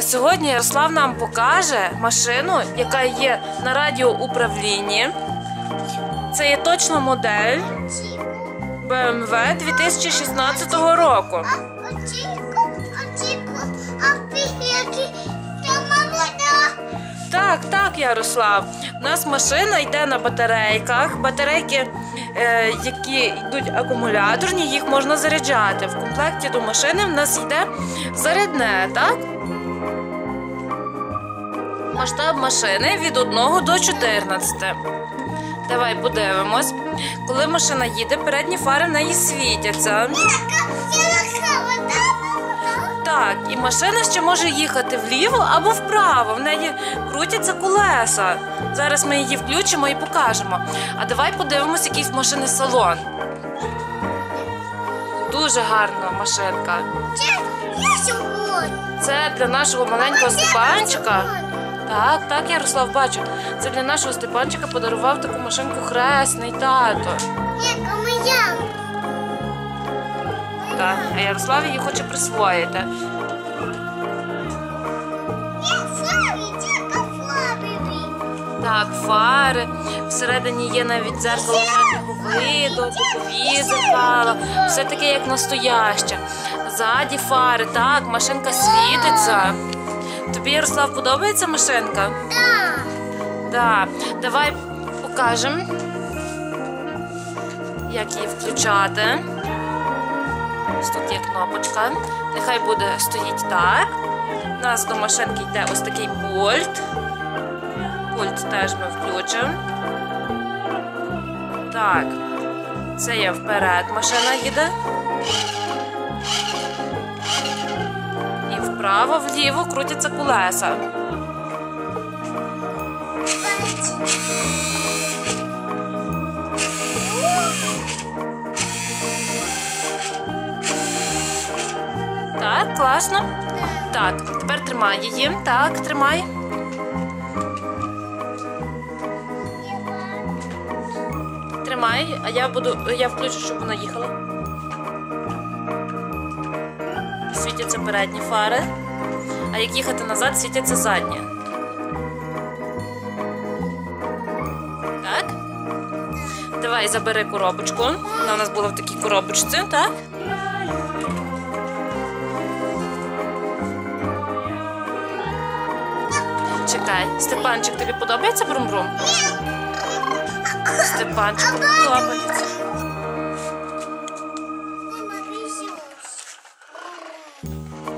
Сьогодні Ярослав нам покаже машину, яка є на радіоуправлінні. Це є точно модель BMW 2016 року. Так, так, Ярослав. У нас машина йде на батарейках. Батарейки, е, які йдуть акумуляторні, їх можна заряджати. В комплекті до машини в нас йде зарядне, так? Масштаб машини від 1 до 14. Давай подивимось. Коли машина їде, передні фари в неї світяться. Так, і машина ще може їхати вліво або вправо. В неї крутяться колеса. Зараз ми її включимо і покажемо. А давай подивимось, який в машини салон. Дуже гарна машинка. Це для нашого маленького Степанчика. Так, так, Ярослав, бачу. Це для нашого Степанчика подарував таку машинку хресний тато. Яка моя. Так, а Ярослав її хоче присвоїти. Так, фари. Всередині є навіть дзеркало заднього виду, бокові. Все таке як настояще. Ззаді фари, так, машинка світиться. Тобі, Ярослав, подобається машинка? Так. Так. Давай покажемо, як її включати. Ось тут є кнопочка. Нехай буде стоїть так. У нас до машинки йде ось такий пульт. Пульт теж ми включимо. Так. Це є вперед машина їде. Вправо, вліво крутяться колеса. Так, класно. Так, тепер тримай її. Так, тримай. Тримай, а я буду. Я включу, щоб вона їхала. Світяться передні фари. А як їхати назад, світяться задні. Так? Давай забери коробочку. Вона у нас була в такій коробочці, так? Чекай, Степанчик, тобі подобається брум-брум? Степанчику подобається. Thank you.